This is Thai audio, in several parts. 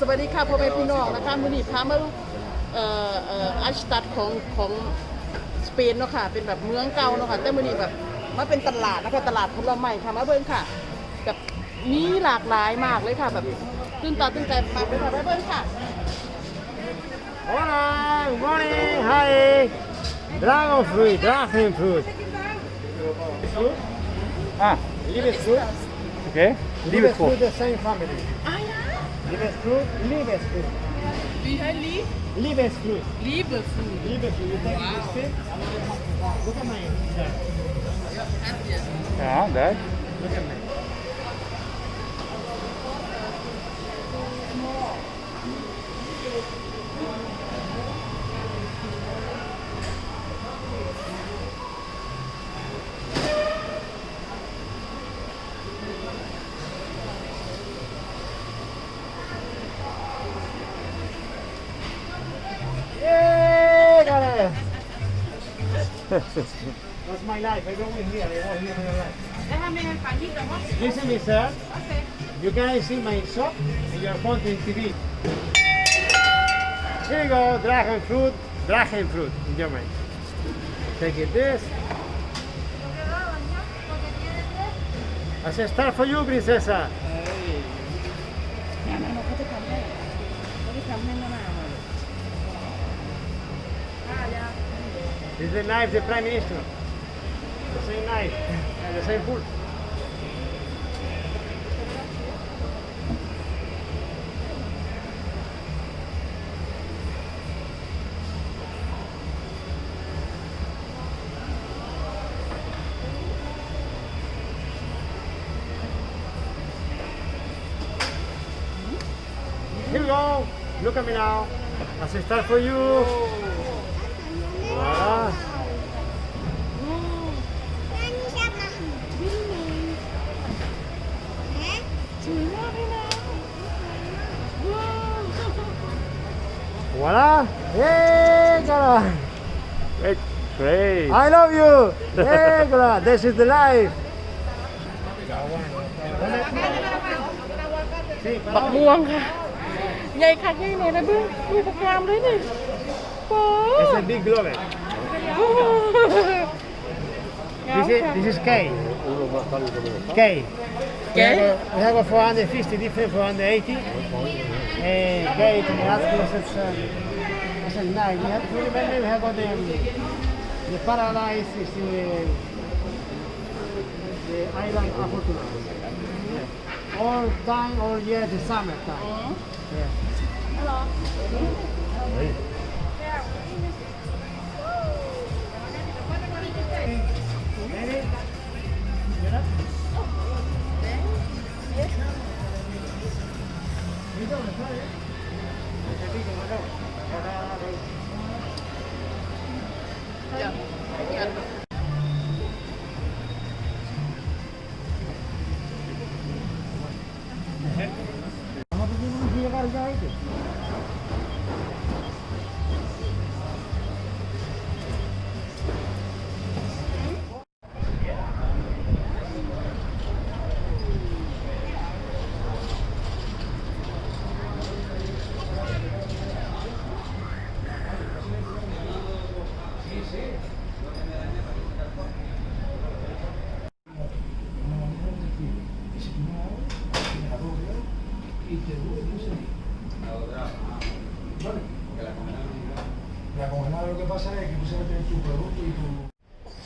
สวัสดีค่ะพ่อแม่พี่น้องนะคะมื้อนี้พามาเอ่อเอ่ออัชตัดของของสเปนเนาะค่ะ เป็นแบบเมืองเก่าเนาะค่ะแต่มื้อนี้แบบมาเป็นตลาดนะคะตลาดผลไม้ค่ะมาเบิ่งค่ะแบบมีหลากหลายมากเลยค่ะ แบบตื่นตาตื่นใจมากเลยค่ะมาเบิ่งค่ะ Hola, good morning. Hi. Dragon fruit, dragon fruit. Fruit? Ah, Liebesfruit. okay. Liebesfruit, the same family. อ่ Liebesflug? Liebesflug. Wie heißt Lie? Liebesflug. Liebesflug. Liebesflug. Então, wow. você... Look at my... Yeah, that's it. Yeah. That's my life. I don't live here. I was here my life. Déjame en español, ¿no? Listen me, sir. Okay. You guys see my shop and your fountain TV. Here you go, dragon fruit, dragon fruit in German. Take it this. I said, start for you, princess. Is the knife, the prime minister. The same knife and the same food. Here you go. Look at me now. I say start for you. Voila! Yay, Kara! Great, great! I love you! Yay, This is the life! Bạc buông Nhảy khát ngay này là bước Bước bạc làm it's a big globe. Eh? This is this is K. K. K? We have, a, we have a 450 different 480. And K to the last class it's uh, a nine. We have to remember we have got the um, the paradise is in the, the island of Fortuna. Mm-hmm. All time, all year, the summer time. Mm-hmm. Yeah. Ready? Yeah.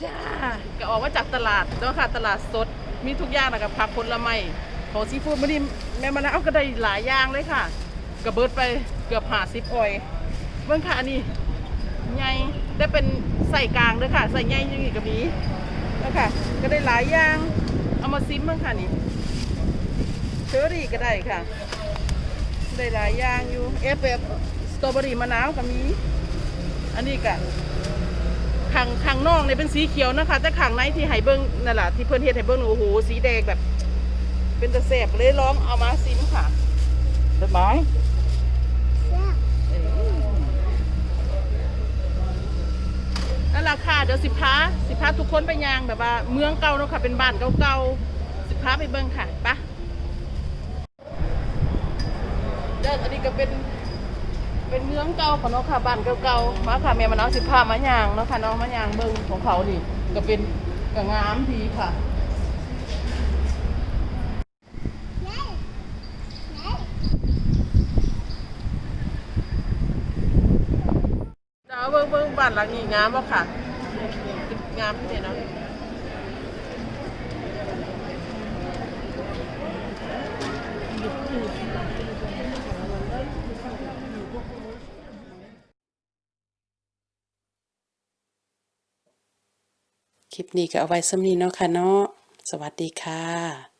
จ้าก็ออกมาจากตลาดเนาะค่ะตลาดสดมีทุกอย่างนะคะผักผลไม้ของซีฟู้ดมื้อนี้แม่มะนาวก็ได้หลายอย่างเลยค่ะกระเบิดไปเกือบหาสิบออยเบิ่งค่ะอันนี้ใหญ่ได้เป็นใส่กลางด้วยค่ะใส่ใหญ่ยังอีกกับนี้แล้วค่ะ ก็ได้หลายอย่างเอามาซิมเบิ่งค่ะนี่เชอรี่ก็ได้ค่ะ ได้หลายอย่างอยู่เอฟแบบสตรอเบอรี่มะนาวก็มี อันนี้ก็ข้างข้างนอกเนี่ยเป็นสีเขียวนะคะ แต่ข้างในที่ไหเบิ้งนั่นแหละที่เพื่อนเฮ็ดให้เบิ้งโอ้โหสีแดงแบบ เป็นตะแสบเลยลองเอามาซิมค่ะ Zet maar. นั่นแหละค่ะเดี๋ยวสิพาสิพาทุกคนไปยางแบบว่า เมืองเก่าเนาะค่ะเป็นบ้านเก่าๆสิพาไปเบิ้งค่ะไปะ เดี๋ยวอันนี้ก็เป็น เป็นเมืองเก่าของเนาะค่ะบ้านเก่าๆมาค่ะแม่มะนาวสิพามาย่างเนาะค่ะเน้องมาย่างเบิ่งของเขานี่ก็เป็นก็งามดีค่ะดาวเบิ่งเบิ่งบ้านหลังนี้งามบ่ค่ะงามที่เนาะ คลิปนี้ก็เอาไว้สำนี้เนาะค่ะเนาะสวัสดีค่ะ